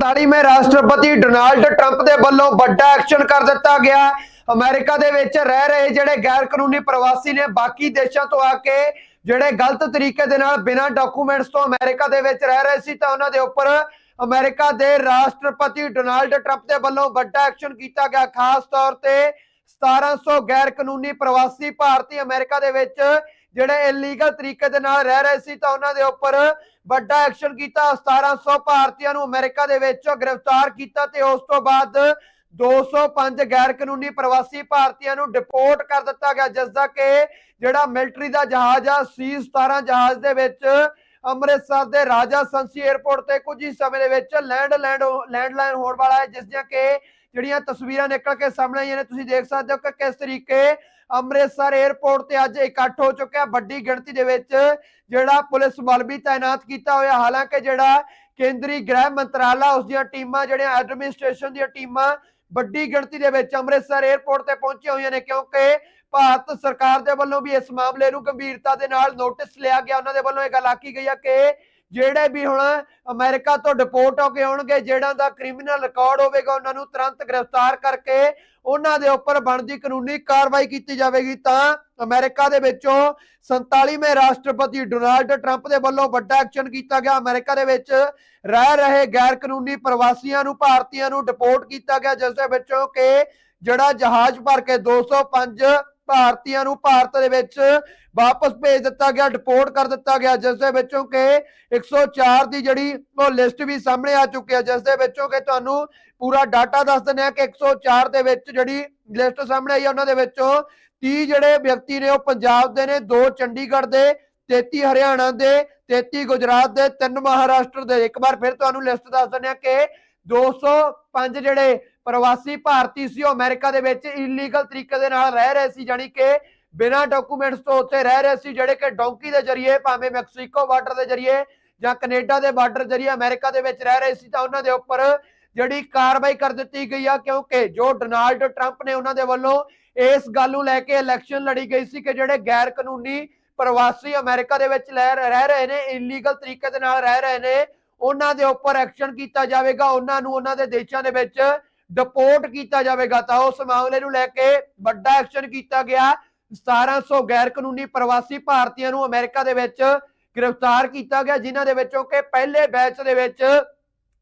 47ਵੇਂ ਰਾਸ਼ਟਰਪਤੀ Donald Trump ਦੇ ਵੱਲੋਂ ਵੱਡਾ ਐਕਸ਼ਨ ਕਰ ਦਿੱਤਾ ਗਿਆ। ਅਮਰੀਕਾ ਦੇ ਵਿੱਚ ਰਹਿ ਰਹੇ ਜਿਹੜੇ ਗੈਰ ਕਾਨੂੰਨੀ ਪ੍ਰਵਾਸੀ ਨੇ, ਬਾਕੀ ਦੇਸ਼ਾਂ ਤੋਂ ਆ ਕੇ ਜਿਹੜੇ ਗਲਤ ਤਰੀਕੇ ਦੇ ਨਾਲ ਬਿਨਾਂ ਡਾਕੂਮੈਂਟਸ ਤੋਂ ਅਮਰੀਕਾ ਦੇ ਵਿੱਚ ਰਹਿ ਰਹੇ ਸੀ, ਤਾਂ ਉਹਨਾਂ ਦੇ ਉੱਪਰ ਅਮਰੀਕਾ ਦੇ ਰਾਸ਼ਟਰਪਤੀ ਡੋਨਾਲਡ ਟਰੰਪ ਦੇ ਵੱਲੋਂ ਵੱਡਾ ਐਕਸ਼ਨ ਕੀਤਾ ਗਿਆ। ਖਾਸ ਤੌਰ ਤੇ 1700 ਗੈਰ ਕਾਨੂੰਨੀ ਪ੍ਰਵਾਸੀ ਭਾਰਤੀ ਅਮਰੀਕਾ ਦੇ ਵਿੱਚ ਜਿਹੜੇ ਇਲੀਗਲ ਤਰੀਕੇ ਦੇ ਨਾਲ ਰਹਿ ਰਹੇ ਸੀ ਤਾਂ ਉਹਨਾਂ ਦੇ ਉੱਪਰ ਵੱਡਾ ਐਕਸ਼ਨ ਕੀਤਾ। 1700 ਭਾਰਤੀਆਂ ਨੂੰ ਅਮਰੀਕਾ ਦੇ ਵਿੱਚ ਗ੍ਰਿਫਤਾਰ ਕੀਤਾ ਤੇ ਉਸ ਤੋਂ ਬਾਅਦ 205 ਗੈਰ ਕਾਨੂੰਨੀ ਪ੍ਰਵਾਸੀ ਭਾਰਤੀਆਂ ਨੂੰ ਡਿਪੋਰਟ ਕਰ ਦਿੱਤਾ ਗਿਆ ਜਿਸ ਦਾ ਕਿ ਜਿਹੜਾ ਮਿਲਟਰੀ ਦਾ ਜਹਾਜ਼ ਆ C17 ਜਹਾਜ਼ ਦੇ ਵਿੱਚ ਅੰਮ੍ਰਿਤਸਰ ਦੇ ਰਾਜਾ ਸੰਸੀ 에ਅਰਪੋਰਟ ਤੇ ਕੁਝ ਹੀ ਸਮੇਂ ਦੇ ਵਿੱਚ ਲੈਂਡ ਲੈਂਡ ਲੈਂਡਲਾਈਨ ਹੋਣ ਵਾਲਾ ਹੈ ਜਿਸ ਦੀਆਂ ਕਿ ਜਿਹੜੀਆਂ ਤਸਵੀਰਾਂ ਨਿਕਲ ਕੇ ਸਾਹਮਣੇ ਆਈਆਂ ਨੇ, ਤੁਸੀਂ ਦੇਖ ਸਕਦੇ ਹੋ ਕਿ ਕਿਸ ਤਰੀਕੇ ਅੰਮ੍ਰਿਤਸਰ 에ਅਰਪੋਰਟ ਤੇ ਅੱਜ ਇਕੱਠ ਹੋ ਚੁੱਕਿਆ ਵੱਡੀ ਗਿਣਤੀ ਦੇ ਵਿੱਚ ਜਿਹੜਾ ਪੁਲਿਸ ਬਲ ਵੀ ਤਾਇਨਾਤ ਕੀਤਾ ਹੋਇਆ ਹਾਲਾਂਕਿ ਜਿਹੜਾ ਕੇਂਦਰੀ ਗ੍ਰਹਿ ਮੰਤਰਾਲਾ, ਉਸ ਦੀਆਂ ਟੀਮਾਂ ਜਿਹੜੀਆਂ ਐਡਮਿਨਿਸਟ੍ਰੇਸ਼ਨ ਦੀਆਂ ਟੀਮਾਂ ਵੱਡੀ ਗਿਣਤੀ ਦੇ ਵਿੱਚ ਅੰਮ੍ਰਿਤਸਰ 에ਅਰਪੋਰਟ ਤੇ ਪਹੁੰਚੀਆਂ ਹੋਈਆਂ ਨੇ, ਕਿਉਂਕਿ ਭਾਰਤ ਸਰਕਾਰ ਦੇ ਵੱਲੋਂ ਵੀ ਇਸ ਮਾਮਲੇ ਨੂੰ ਗੰਭੀਰਤਾ ਦੇ ਨਾਲ ਨੋਟਿਸ ਲਿਆ ਗਿਆ। ਉਹਨਾਂ ਦੇ ਵੱਲੋਂ ਇਹ ਗੱਲ ਆਖੀ ਗਈ ਹੈ ਕਿ ਜਿਹੜੇ ਵੀ ਹੁਣ ਅਮਰੀਕਾ ਤੋਂ ਡਿਪੋਰਟ ਹੋ ਕੇ ਆਉਣਗੇ ਜਿਹੜਾ ਦਾ ਕ੍ਰਿਮੀਨਲ ਰਿਕਾਰਡ ਹੋਵੇਗਾ, ਉਹਨਾਂ ਨੂੰ ਤੁਰੰਤ ਗ੍ਰਿਫਤਾਰ ਕਰਕੇ ਉਹਨਾਂ ਦੇ ਉੱਪਰ ਬਣਦੀ ਕਾਨੂੰਨੀ ਕਾਰਵਾਈ ਕੀਤੀ ਜਾਵੇਗੀ। ਤਾਂ ਅਮਰੀਕਾ ਦੇ ਵਿੱਚੋਂ 47ਵੇਂ ਰਾਸ਼ਟਰਪਤੀ ਡੋਨਾਲਡ ਟਰੰਪ ਦੇ ਵੱਲੋਂ ਵੱਡਾ ਐਕਸ਼ਨ ਕੀਤਾ ਗਿਆ। ਅਮਰੀਕਾ ਦੇ ਵਿੱਚ ਰਹਿ ਰਹੇ ਗੈਰ ਕਾਨੂੰਨੀ ਪ੍ਰਵਾਸੀਆਂ ਨੂੰ, ਭਾਰਤੀਆਂ ਨੂੰ ਡਿਪੋਰਟ ਕੀਤਾ ਗਿਆ, ਜਿਸ ਦੇ ਵਿੱਚੋਂ ਕਿ ਜਿਹੜਾ ਜਹਾਜ਼ ਭਰ ਕੇ 205 ਭਾਰਤੀਆਂ ਨੂੰ ਭਾਰਤ ਦੇ ਵਿੱਚ ਵਾਪਸ ਭੇਜ ਦਿੱਤਾ ਗਿਆ ਡਿਪੋਰਟ ਕਰ ਦਿੱਤਾ ਗਿਆ, ਜਿਸ ਦੇ ਵਿੱਚੋਂ ਕਿ 104 ਦੀ ਜਿਹੜੀ ਉਹ ਲਿਸਟ ਵੀ ਸਾਹਮਣੇ ਆ ਚੁੱਕੀ ਹੈ, ਜਿਸ ਦੇ ਵਿੱਚੋਂ ਕਿ ਤੁਹਾਨੂੰ ਪੂਰਾ ਡਾਟਾ ਦੱਸ ਦਿੰਦੇ ਆ ਕਿ 104 ਦੇ ਵਿੱਚ ਜਿਹੜੀ ਲਿਸਟ ਸਾਹਮਣੇ ਆਈ ਹੈ, ਉਹਨਾਂ ਦੇ ਵਿੱਚੋਂ 30 ਜਿਹੜੇ ਵਿਅਕਤੀ ਨੇ ਉਹ ਪੰਜਾਬ ਦੇ ਨੇ, ਦੋ ਚੰਡੀਗੜ੍ਹ ਦੇ 33 ਹਰਿਆਣਾ ਦੇ 33 ਗੁਜਰਾਤ ਦੇ, ਤਿੰਨ ਮਹਾਰਾਸ਼ਟਰ ਦੇ। ਇੱਕ ਵਾਰ ਫਿਰ ਤੁਹਾਨੂੰ ਲਿਸਟ ਦੱਸ ਦਿੰਦੇ ਆ ਕਿ 205 ਜਿਹੜੇ ਪ੍ਰਵਾਸੀ ਭਾਰਤੀ ਸੀ, ਉਹ ਅਮਰੀਕਾ ਦੇ ਵਿੱਚ ਇਲੀਗਲ ਤਰੀਕੇ ਦੇ ਨਾਲ ਰਹਿ ਰਹੇ ਸੀ ਜਾਨੀ ਕਿ ਬਿਨਾਂ ਡਾਕੂਮੈਂਟਸ ਤੋਂ ਉੱਥੇ ਰਹਿ ਰਹੇ ਸੀ, ਜਿਹੜੇ ਕਿ ਡੌਂਕੀ ਦੇ ਜ਼ਰੀਏ, ਭਾਵੇਂ ਮੈਕਸੀਕੋ ਬਾਰਡਰ ਦੇ ਜ਼ਰੀਏ ਜਾਂ ਕੈਨੇਡਾ ਦੇ ਬਾਰਡਰ ਜ਼ਰੀਏ ਅਮਰੀਕਾ ਦੇ ਵਿੱਚ ਰਹਿ ਰਹੇ ਸੀ, ਤਾਂ ਉਹਨਾਂ ਦੇ ਉੱਪਰ ਜਿਹੜੀ ਕਾਰਵਾਈ ਕਰ ਦਿੱਤੀ ਗਈ ਆ, ਕਿਉਂਕਿ ਜੋ ਡੋਨਾਲਡ ਟਰੰਪ ਨੇ ਉਹਨਾਂ ਦੇ ਵੱਲੋਂ ਇਸ ਗੱਲ ਨੂੰ ਲੈ ਕੇ ਇਲੈਕਸ਼ਨ ਲੜੀ ਗਈ ਸੀ ਕਿ ਜਿਹੜੇ ਗੈਰ ਕਾਨੂੰਨੀ ਪ੍ਰਵਾਸੀ ਅਮਰੀਕਾ ਦੇ ਵਿੱਚ ਲੈ ਰਹਿ ਰਹੇ ਨੇ ਇਲੀਗਲ ਤਰੀਕੇ ਦੇ ਨਾਲ ਰਹਿ ਰਹੇ ਨੇ, ਉਹਨਾਂ ਦੇ ਉੱਪਰ ਐਕਸ਼ਨ ਕੀਤਾ ਜਾਵੇਗਾ, ਉਹਨਾਂ ਨੂੰ ਉਹਨਾਂ ਦੇ ਦੇਸ਼ਾਂ ਦੇ ਵਿੱਚ ਡਿਪੋਰਟ ਕੀਤਾ ਜਾਵੇਗਾ, ਤਾਂ ਉਸ ਮਾਮਲੇ ਨੂੰ ਲੈ ਕੇ ਵੱਡਾ ਐਕਸ਼ਨ ਕੀਤਾ ਗਿਆ। 1700 ਗੈਰ ਕਾਨੂੰਨੀ ਪ੍ਰਵਾਸੀ ਭਾਰਤੀਆਂ ਨੂੰ ਅਮਰੀਕਾ ਦੇ ਵਿੱਚ ਗ੍ਰਿਫਤਾਰ ਕੀਤਾ ਗਿਆ, ਜਿਨ੍ਹਾਂ ਦੇ ਵਿੱਚੋਂ ਕਿ ਪਹਿਲੇ ਬੈਚ ਦੇ ਵਿੱਚ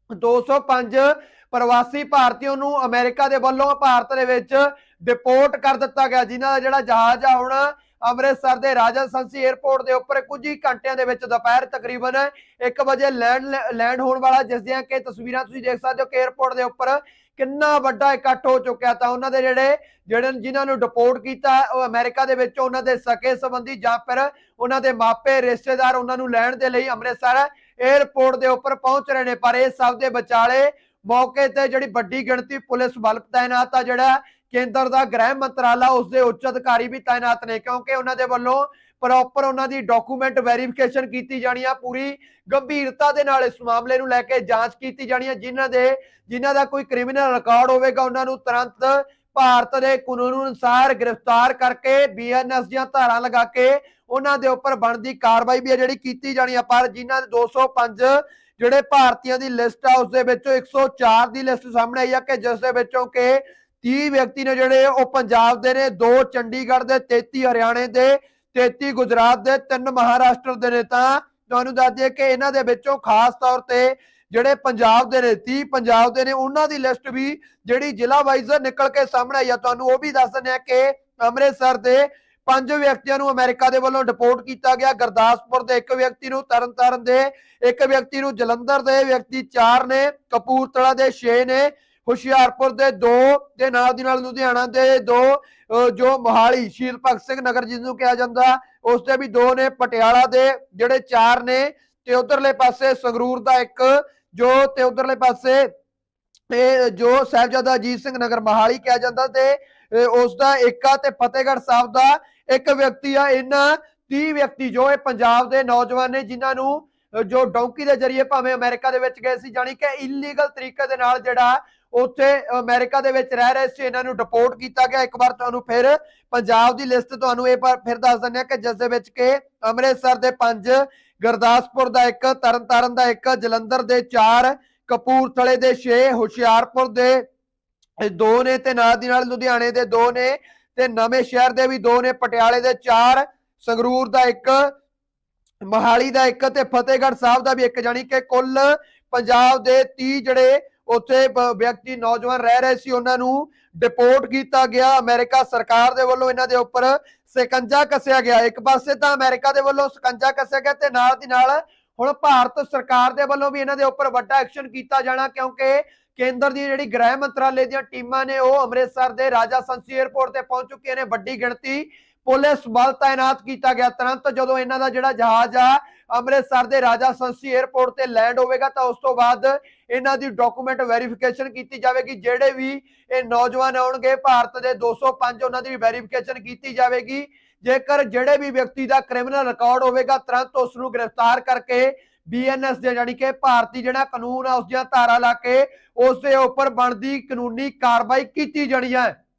205 ਪ੍ਰਵਾਸੀ ਭਾਰਤੀਆਂ ਨੂੰ ਅਮਰੀਕਾ ਦੇ ਵੱਲੋਂ ਭਾਰਤ ਦੇ ਵਿੱਚ ਡਿਪੋਰਟ ਕਰ ਦਿੱਤਾ ਗਿਆ, ਜਿਨ੍ਹਾਂ ਦਾ ਜਿਹੜਾ ਜਹਾਜ਼ ਆ ਹੁਣ ਅੰਮ੍ਰਿਤਸਰ ਦੇ ਰਾਜਾ ਸੰਸੀ 에ਅਰਪੋਰਟ ਦੇ ਉੱਪਰ ਕੁਝ ਹੀ ਘੰਟਿਆਂ ਦੇ ਵਿੱਚ ਦੁਪਹਿਰ ਤਕਰੀਬਨ 1 ਵਜੇ ਲੈਂਡ ਲੈਂਡ ਹੋਣ ਵਾਲਾ ਜਿਸ ਦੀਆਂ ਕਿ ਤਸਵੀਰਾਂ ਤੁਸੀਂ ਦੇਖ ਸਕਦੇ ਹੋ ਕਿ 에ਅਰਪੋਰਟ ਦੇ ਉੱਪਰ ਕਿੰਨਾ ਵੱਡਾ ਇਕੱਠ ਹੋ ਚੁੱਕਿਆ ਤਾਂ ਉਹਨਾਂ ਦੇ ਜਿਹੜੇ ਜਿਹੜੇ ਜਿਨ੍ਹਾਂ ਨੂੰ ਡਿਪੋਰਟ ਕੀਤਾ ਉਹ ਅਮਰੀਕਾ ਦੇ ਵਿੱਚ ਉਹਨਾਂ ਦੇ ਸਕੇ ਸੰਬੰਧੀ ਜਾਂ ਫਿਰ ਉਹਨਾਂ ਦੇ ਮਾਪੇ, ਰਿਸ਼ਤੇਦਾਰ ਉਹਨਾਂ ਨੂੰ ਲੈਣ ਦੇ ਲਈ ਅੰਮ੍ਰਿਤਸਰ 에ਅਰਪੋਰਟ ਦੇ ਉੱਪਰ ਪਹੁੰਚ ਰਹੇ ਨੇ। ਪਰ ਇਹ ਸਭ ਦੇ ਵਿਚਾਲੇ ਮੌਕੇ ਤੇ ਜਿਹੜੀ ਵੱਡੀ ਗਿਣਤੀ ਪੁਲਿਸ ਬਲ ਤਾਇਨਾਤ ਆ ਜਿਹੜਾ ਕੇਂਦਰ ਦਾ ਗ੍ਰਹਿ ਮੰਤਰਾਲਾ ਉਸ ਦੇ ਉੱਚ ਅਧਿਕਾਰੀ ਵੀ ਤਾਇਨਾਤ ਨੇ, ਕਿਉਂਕਿ ਉਹਨਾਂ ਦੇ ਵੱਲੋਂ ਪ੍ਰੋਪਰ ਉਹਨਾਂ ਦੀ ਡਾਕੂਮੈਂਟ ਵੈਰੀਫਿਕੇਸ਼ਨ ਕੀਤੀ ਜਾਣੀ ਆ, ਪੂਰੀ ਗੰਭੀਰਤਾ ਦੇ ਨਾਲ ਇਸ ਮਾਮਲੇ ਨੂੰ ਲੈ ਕੇ ਜਾਂਚ ਕੀਤੀ ਜਾਣੀ ਆ, ਜਿਨ੍ਹਾਂ ਦੇ, ਜਿਨ੍ਹਾਂ ਦਾ ਕੋਈ ਕ੍ਰਿਮੀਨਲ ਰਿਕਾਰਡ ਹੋਵੇਗਾ, ਉਹਨਾਂ ਨੂੰ ਤੁਰੰਤ ਭਾਰਤ ਦੇ ਕਾਨੂੰਨ ਅਨੁਸਾਰ ਗ੍ਰਿਫਤਾਰ ਕਰਕੇ ਬੀਐਨਐਸ ਦੀਆਂ ਧਾਰਾਂ ਲਗਾ ਕੇ ਉਹਨਾਂ ਦੇ ਉੱਪਰ ਬਣਦੀ ਕਾਰਵਾਈ ਵੀ ਹੈ ਜਿਹੜੀ ਕੀਤੀ ਜਾਣੀ ਆ, ਪਰ ਜਿਨ੍ਹਾਂ ਦੇ 205 ਜਿਹੜੇ ਭਾਰਤੀਆਂ ਦੀ ਲਿਸਟ ਆ ਉਸ ਦੇ ਵਿੱਚੋਂ 104 ਦੀ ਲਿਸਟ ਸਾਹਮਣੇ ਆਈ ਆ, ਕਿ ਜਿਸ ਦੇ ਵਿੱਚੋਂ ਕਿ 30 ਵਿਅਕਤੀ ਨੇ ਜਿਹੜੇ ਉਹ ਪੰਜਾਬ ਦੇ ਨੇ, ਦੋ ਚੰਡੀਗੜ੍ਹ ਦੇ 33 ਹਰਿਆਣੇ ਦੇ 33 ਗੁਜਰਾਤ ਦੇ, ਤਿੰਨ ਮਹਾਰਾਸ਼ਟਰ ਦੇ ਨੇ ਤਾਂ ਤੁਹਾਨੂੰ ਦੱਸ ਦਈਏ ਕਿ ਇਹਨਾਂ ਦੇ ਵਿੱਚੋਂ ਖਾਸ ਤੌਰ ਤੇ ਜਿਹੜੇ ਪੰਜਾਬ ਦੇ ਨੇ 30 ਪੰਜਾਬ ਦੇ ਨੇ, ਉਹਨਾਂ ਦੀ ਲਿਸਟ ਵੀ ਜਿਹੜੀ ਜ਼ਿਲ੍ਹਾ ਵਾਈਜ਼ ਨਿਕਲ ਕੇ ਸਾਹਮਣੇ ਆਈ ਆ, ਤੁਹਾਨੂੰ ਉਹ ਵੀ ਦੱਸ ਦਿੰਦੇ ਆ ਕਿ ਅੰਮ੍ਰਿਤਸਰ ਦੇ ਪੰਜ ਵਿਅਕਤੀਆਂ ਨੂੰ ਅਮਰੀਕਾ ਦੇ ਵੱਲੋਂ ਡਿਪੋਰਟ ਕੀਤਾ ਗਿਆ, ਗੁਰਦਾਸਪੁਰ ਦੇ ਇੱਕ ਵਿਅਕਤੀ ਨੂੰ, ਤਰਨਤਾਰਨ ਦੇ ਇੱਕ ਵਿਅਕਤੀ ਨੂੰ, ਜਲੰਧਰ ਦੇ ਵਿਅਕਤੀ 4 ਨੇ, ਕਪੂਰਥਲਾ ਦੇ 6 ਨੇ ਹੁਸ਼ਿਆਰਪੁਰ ਦੇ 2 ਤੇ ਨਾਲ ਦੀ ਨਾਲ ਲੁਧਿਆਣਾ ਦੇ 2 ਜੋ ਮੋਹਾਲੀ ਸ਼ੀਲ ਭਗਤ ਸਿੰਘ ਨਗਰ ਜਿਸ ਨੂੰ ਕਿਹਾ ਜਾਂਦਾ, ਉਸ ਦੇ ਵੀ 2 ਨੇ, ਪਟਿਆਲਾ ਦੇ ਜਿਹੜੇ 4 ਨੇ, ਤੇ ਉਧਰਲੇ ਪਾਸੇ ਸੰਗਰੂਰ ਦਾ ਇੱਕ, ਜੋ ਤੇ ਉਧਰਲੇ ਪਾਸੇ, ਇਹ ਜੋ ਸਾਹਿਬਜ਼ਾਦਾ ਅਜੀਤ ਸਿੰਘ ਨਗਰ ਮੋਹਾਲੀ ਕਿਹਾ ਜਾਂਦਾ ਤੇ ਇਹ ਉਸ ਦਾ ਇੱਕ ਆ ਤੇ ਫਤਿਹਗੜ੍ਹ ਸਾਹਿਬ ਦਾ ਇੱਕ ਵਿਅਕਤੀ ਆ, ਇਹਨਾਂ 30 ਵਿਅਕਤੀ ਜੋ ਇਹ ਪੰਜਾਬ ਦੇ ਨੌਜਵਾਨ ਨੇ, ਜਿਨ੍ਹਾਂ ਨੂੰ ਜੋ ਡੌਂਕੀ ਦੇ ਜ਼ਰੀਏ ਭਾਵੇਂ ਅਮਰੀਕਾ ਦੇ ਵਿੱਚ ਗਏ ਸੀ, ਜਾਣੀ ਕਿ ਇਲੀਗਲ ਤਰੀਕੇ ਦੇ ਨਾਲ ਜਿਹੜਾ ਉੱਥੇ ਅਮਰੀਕਾ ਦੇ ਵਿੱਚ ਰਹਿ ਰਹੇ ਸੀ, ਇਹਨਾਂ ਨੂੰ ਡਿਪੋਰਟ ਕੀਤਾ ਗਿਆ। ਇੱਕ ਵਾਰ ਤੁਹਾਨੂੰ ਫਿਰ ਪੰਜਾਬ ਦੀ ਲਿਸਟ ਤੁਹਾਨੂੰ ਇਹ ਫਿਰ ਦੱਸ ਦਿੰਦੇ ਆ ਕਿ ਜਿਸ ਦੇ ਵਿੱਚ ਕਿ ਅੰਮ੍ਰਿਤਸਰ ਦੇ 5 ਗੁਰਦਾਸਪੁਰ ਦਾ ਇੱਕ, ਤਰਨਤਾਰਨ ਦਾ ਇੱਕ, ਜਲੰਧਰ ਦੇ 4 ਕਪੂਰਥਲੇ ਦੇ 6 ਹੁਸ਼ਿਆਰਪੁਰ ਦੇ ਇਹ ਦੋ ਨੇ ਤੇ ਨਾਲ ਦੀ ਨਾਲ ਲੁਧਿਆਣੇ ਦੇ ਦੋ ਨੇ ਤੇ ਨਵੇਂ ਸ਼ਹਿਰ ਦੇ ਵੀ ਦੋ ਨੇ, ਪਟਿਆਲੇ ਦੇ ਚਾਰ, ਸੰਗਰੂਰ ਦਾ ਇੱਕ, ਮਹਾਲੀ ਦਾ ਇੱਕ ਤੇ ਫਤਿਹਗੜ੍ਹ ਸਾਹਿਬ ਦਾ ਵੀ ਇੱਕ। ਜਾਨੀ ਕਿ ਕੁੱਲ ਪੰਜਾਬ ਦੇ 30 ਜਿਹੜੇ ਉੱਥੇ ਵਿਅਕਤੀ, ਨੌਜਵਾਨ ਰਹਿ ਰਹੇ ਸੀ ਉਹਨਾਂ ਨੂੰ ਡਿਪੋਰਟ ਕੀਤਾ ਗਿਆ। ਅਮਰੀਕਾ ਸਰਕਾਰ ਦੇ ਵੱਲੋਂ ਇਹਨਾਂ ਦੇ ਉੱਪਰ ਸਿਕੰਜਾ ਕੱਸਿਆ ਗਿਆ। ਇੱਕ ਪਾਸੇ ਤਾਂ ਅਮਰੀਕਾ ਦੇ ਵੱਲੋਂ ਸਿਕੰਜਾ ਕੱਸਿਆ ਗਿਆ ਤੇ ਨਾਲ ਦੀ ਨਾਲ ਹੁਣ ਭਾਰਤ ਸਰਕਾਰ ਦੇ ਵੱਲੋਂ ਵੀ ਇਹਨਾਂ ਦੇ ਉੱਪਰ ਵੱਡਾ ਐਕਸ਼ਨ ਕੀਤਾ ਜਾਣਾ, ਕਿਉਂਕਿ ਕੇਂਦਰ ਦੀ ਜਿਹੜੀ ਗ੍ਰਹਿ ਮੰਤਰਾਲੇ ਦੀਆਂ ਟੀਮਾਂ ਨੇ, ਉਹ ਅੰਮ੍ਰਿਤਸਰ ਦੇ ਰਾਜਾ ਸੰਸੀ 에ਅਰਪੋਰਟ ਤੇ ਪਹੁੰਚ ਚੁੱਕੀਆਂ ਨੇ। ਵੱਡੀ ਗਿਣਤੀ ਪੁਲਿਸ ਬਲ ਤਾਇਨਾਤ ਕੀਤਾ ਗਿਆ। ਤੁਰੰਤ ਜਦੋਂ ਇਹਨਾਂ ਦਾ ਜਿਹੜਾ ਜਹਾਜ਼ ਆ ਅੰਮ੍ਰਿਤਸਰ ਦੇ ਰਾਜਾ ਸੰਸੀ 에ਅਰਪੋਰਟ ਤੇ ਲੈਂਡ ਹੋਵੇਗਾ, ਤਾਂ ਉਸ ਤੋਂ ਬਾਅਦ ਇਹਨਾਂ ਦੀ ਡਾਕੂਮੈਂਟ ਵੈਰੀਫਿਕੇਸ਼ਨ ਕੀਤੀ ਜਾਵੇਗੀ, ਜਿਹੜੇ ਵੀ ਇਹ ਨੌਜਵਾਨ ਆਉਣਗੇ, ਭਾਰਤ ਦੇ 205 ਉਹਨਾਂ ਦੀ ਵੈਰੀਫਿਕੇਸ਼ਨ ਕੀਤੀ ਜਾਵੇਗੀ। ਜੇਕਰ ਜਿਹੜੇ ਵੀ ਵਿਅਕਤੀ ਦਾ ਕ੍ਰਿਮੀਨਲ ਰਿਕਾਰਡ ਹੋਵੇਗਾ, ਤੁਰੰਤ ਉਸ ਨੂੰ ਗ੍ਰਿਫਤਾਰ ਕਰਕੇ ਬੀਐਨਐਸ ਦੇ ਜਾਨੀ ਕਿ ਭਾਰਤੀ ਜਿਹੜਾ ਕਾਨੂੰਨ ਆ, ਉਸ ਦੀਆਂ ਧਾਰਾ ਲਾ ਕੇ ਉਸ ਦੇ ਉੱਪਰ ਬਣਦੀ ਕਾਨੂੰਨੀ ਕਾਰਵਾਈ ਕੀਤੀ ਜਾਣੀ ਹੈ।